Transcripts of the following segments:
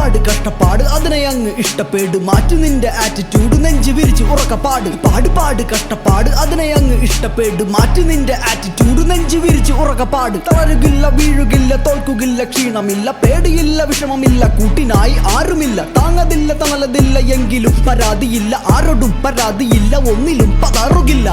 അതിനെ അങ്ങ് ഇഷ്ടപ്പെട്. മാറ്റി നിന്റെ ആറ്റിറ്റ്യൂഡ് നെഞ്ചു വിരിച്ച് ഉറക്കപ്പാട്. പാട് പാട് കഷ്ടപ്പാട് അതിനെ അങ്ങ് ഇഷ്ടപ്പെട്. മാറ്റി നിന്റെ ആറ്റിറ്റ്യൂഡ് നെഞ്ചു വിരിച്ച് ഉറക്കപ്പാട്. തളരുകില്ല വീഴുകില്ല തോൽക്കുകില്ല ക്ഷീണമില്ല പേടിയില്ല വിഷമമില്ല കൂട്ടിനായി ആരുമില്ല. താങ്ങതില്ല തണലതില്ല എങ്കിലും പരാതിയില്ല ആരോടും പരാതിയില്ല ഒന്നിലും പതറുകില്ല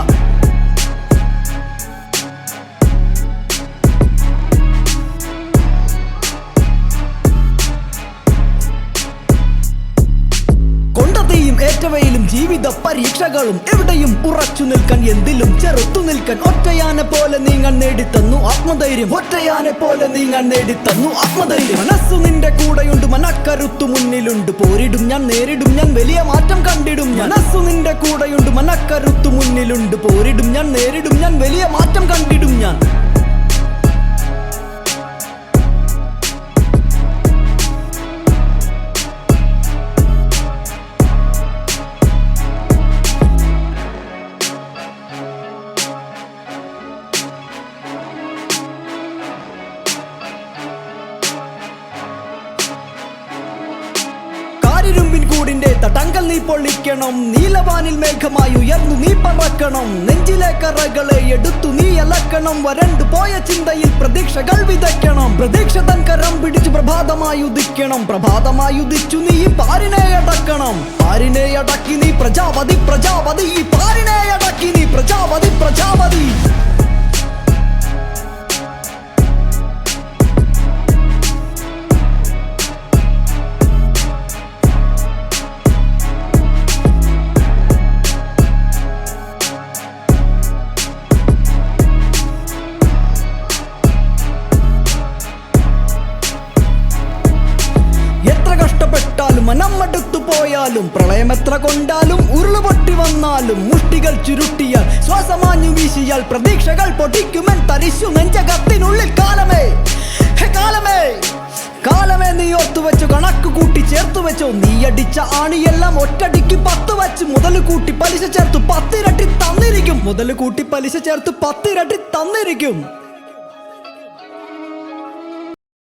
ഏറ്റവയിലും ജീവിത പരീക്ഷകളും എവിടെയും ഉറച്ചു നിൽക്കാൻ എന്തിലും ചെറുത്തു നിൽക്കാൻ ഒറ്റയാനെ പോലെ നീങ്ങാൻ നേടിത്തന്നു. ആത്മധൈര്യം ഒറ്റയാനെ പോലെ നീങ്ങാൻ നേടിത്തന്നു. ആത്മധൈര്യം. മനസ്സു നിന്റെ കൂടെയുണ്ട്. മനക്കരുത്തു മുന്നിലുണ്ട്. പോരിടും ഞാൻ നേരിടും ഞാൻ വലിയ മാറ്റം കണ്ടിടും. മനസ്സു നിന്റെ കൂടെയുണ്ട്. മനക്കരുത്തു മുന്നിലുണ്ട്. പോരിടും ഞാൻ നേരിടും ഞാൻ വലിയ മാറ്റം കൂടിന്റെ തടങ്കൽ നീ പൊള്ളിക്കണം നീലവാനിൽ മേഘമായി ഉയർന്നു നീ പറക്കണം. നെഞ്ചിലെ കറകളെ എടുത്തു നീ അലക്കണം. വരണ്ടു പോയ ചിന്തയിൽ പ്രതീക്ഷകൾ വിതയ്ക്കണം. പ്രതീക്ഷ തൻ കരം പിടിച്ചു പ്രഭാതമായി ഉദിക്കണം. പ്രഭാതമായി ഉദിച്ചു നീ പാരിനെ അടക്കണം. പാരിനെ അടക്കി നീ പ്രജാപതി പ്രജാപതി. ഈ പാരിനെ അടക്കി നീ പ്രജാപതി പ്രജാപതി. മനമടുത്തു പോയാലും പ്രളയം എത്ര കൊണ്ടാലും ഉരുളുപൊട്ടി വന്നാലും മുഷ്ടികൾ ചുരുട്ടിയാൽ ശ്വാസമാഞ്ഞു വീശിയാൽ പ്രതീക്ഷകൾ പൊട്ടിക്കുമെൻ തരിശു നെഞ്ചകത്തിനുള്ളിൽ കാലമേ. ഹേ കാലമേ. കാലമേ നീ ഓർത്തു വെച്ചു കണക്ക് കൂട്ടി ചേർത്തു വെച്ചോ. നീ അടിച്ച ആണിയെല്ലാം ഒറ്റടിക്ക് പത്ത് വെച്ച്. മുതൽ കൂട്ടി പലിശ ചേർത്ത് പത്തിരട്ടി തന്നിരിക്കും. മുതൽ കൂട്ടി പലിശ ചേർത്ത് പത്തിരട്ടി തന്നിരിക്കും.